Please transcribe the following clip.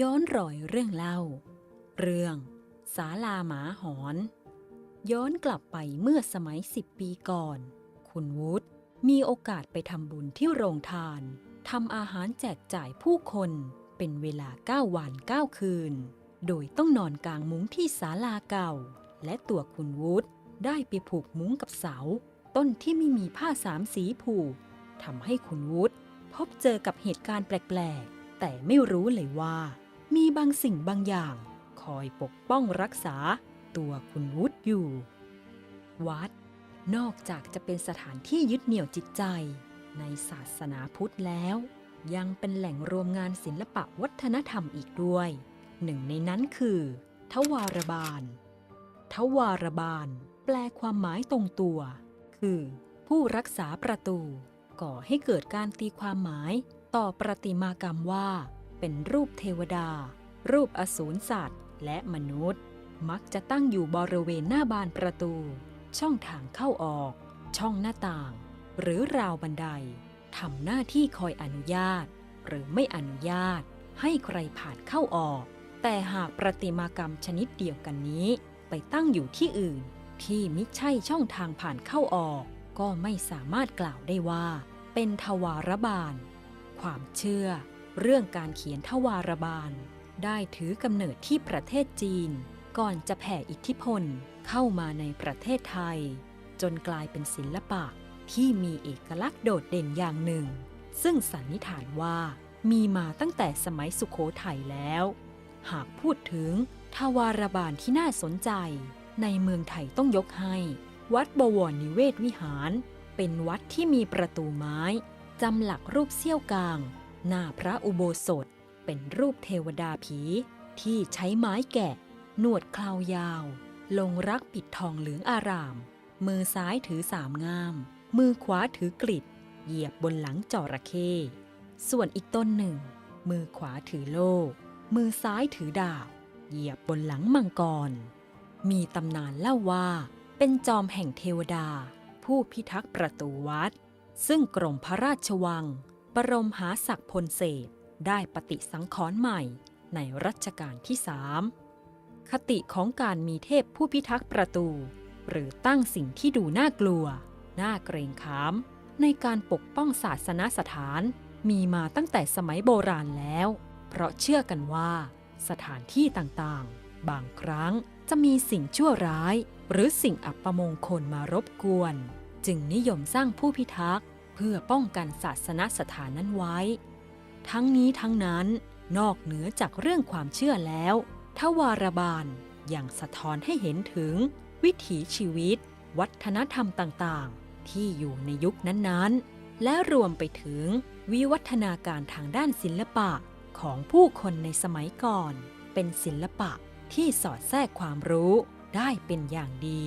ย้อนรอยเรื่องเล่า เรื่องศาลาหมาหอน ย้อนกลับไปเมื่อสมัยสิบปีก่อน คุณวุฒิมีโอกาสไปทำบุญที่โรงทานทำอาหารแจกจ่ายผู้คนเป็นเวลาเก้าวันเก้าคืน โดยต้องนอนกลางมุ้งที่ศาลาเก่า และตัวคุณวุฒิได้ไปผูกมุ้งกับเสา ต้นที่ไม่มีผ้าสามสีผูกทำให้คุณวุฒิพบเจอกับเหตุการณ์แปลก ๆ แต่ไม่รู้เลยว่า มีบางสิ่งบางอย่าง คอยปกป้องรักษาตัวคุณวุฒิอยู่ วัด นอกจากจะเป็นสถานที่ยึดเหนี่ยวจิตใจ ในศาสนาพุทธแล้ว ยังเป็นแหล่งรวมงานศิลปะวัฒนธรรมอีกด้วย หนึ่งในนั้นคือ ทวารบาล ทวารบาล แปลความหมายตรงตัว คือ ผู้รักษาประตู ก่อให้เกิดการตีความหมายต่อประติมากรรมว่า เป็นรูปเทวดา รูปอสูรสัตว์ และมนุษย์ มักจะตั้งอยู่บริเวณหน้าบานประตู ช่องทางเข้าออก ช่องหน้าต่าง หรือราวบันไดทำหน้าที่คอยอนุญาต หรือไม่อนุญาต ให้ใครผ่านเข้าออก แต่หากประติมากรรมชนิดเดียวกันนี้ ไปตั้งอยู่ที่อื่น ที่มิใช่ช่องทางผ่านเข้าออก ก็ไม่สามารถกล่าวได้ว่า เป็นทวารบาล ความเชื่อ เรื่องการเขียนทวารบาล ได้ถือกำเนิดที่ประเทศจีน ก่อนจะแผ่อิทธิพลเข้ามาในประเทศไทย จนกลายเป็นศิลปะที่มีเอกลักษณ์โดดเด่นอย่างหนึ่ง ซึ่งสันนิษฐานว่ามีมาตั้งแต่สมัยสุขโขทัยแล้ว หากพูดถึงทวารบาลที่น่าสนใจ ในเมืองไทยต้องยกให้ วัดบวรนิเวศวิหาร เป็นวัดที่มีประตูไม้จำหลักรูปเสี้ยวกลาง หน้าพระอุโบสถเป็นรูปเทวดาผีที่ใช้ไม้แกะ หนวดคราวยาว ลงรักปิดทองเหลืองอาราม มือซ้ายถือสามงาม มือขวาถือกลิดเหยียบบนหลังจระเข้ส่วนอีกต้นหนึ่ง มือขวาถือโล่มือซ้ายถือดาบเหยียบบนหลังมังกร มีตำนานเล่าว่า เป็นจอมแห่งเทวดา ผู้พิทักษ์ประตูวัด ซึ่งกรมพระราชวัง บรมหาศักดิ์พลเศษได้ปฏิสังขรณ์ใหม่ในรัชกาลที่สามคติของการมีเทพผู้พิทักษ์ประตู หรือตั้งสิ่งที่ดูน่ากลัว น่าเกรงขาม ในการปกป้องศาสนสถานมีมาตั้งแต่สมัยโบราณแล้ว เพราะเชื่อกันว่า สถานที่ต่างๆ บางครั้งจะมีสิ่งชั่วร้าย หรือสิ่งอัปมงคลมารบกวน จึงนิยมสร้างผู้พิทักษ์ เพื่อป้องกันศาสนสถานนั้นไว้ ทั้งนี้ทั้งนั้นนอกเหนือจากเรื่องความเชื่อแล้วทวารบาลยังสะท้อนให้เห็นถึง วิถีชีวิต วัฒนธรรมต่างๆ ที่อยู่ในยุคนั้นๆ และรวมไปถึงวิวัฒนาการทางด้านศิลปะของผู้คนในสมัยก่อน เป็นศิลปะที่สอดแทรกความรู้ได้เป็นอย่างดี